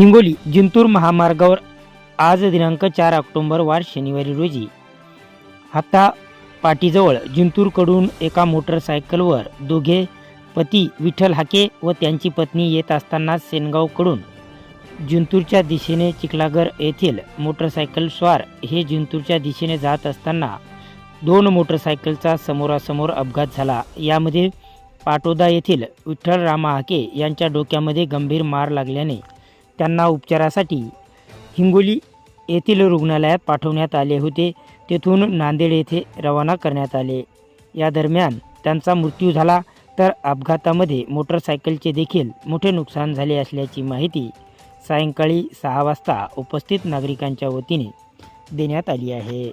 हिंगोली जिंतूर महामार्गावर आज दिनांक चार ऑक्टोंबर वार शनिवारी रोजी. हाता पाटीजवळ जिंतूरकडून एका मोटरसायकलवर दोघे पती विठ्ठल हाके व त्यांची पत्नी येत असताना सेनगावकडून जिंतूरच्या दिशेने चिखलागर येथील मोटरसायकल स्वार हे जिंतूरच्या दिशेने जात असताना दोन मोटरसायकलचा समोरासमोर अपघात झाला. यामध्ये पाटोदा येथील विठ्ठल रामा हाके यांच्या डोक्यामध्ये गंभीर मार लागल्याने त्यांना उपचारासाठी हिंगोली येथील रुग्णालयात पाठवण्यात आले होते. तेथून नांदेड येथे रवाना करण्यात आले. या दरम्यान त्यांचा मृत्यू झाला तर अपघातामध्ये मोटरसायकलचे देखील मोठे नुकसान झाले असल्याची माहिती सायंकाळी सहा वाजता उपस्थित नागरिकांच्या वतीने देण्यात आली आहे.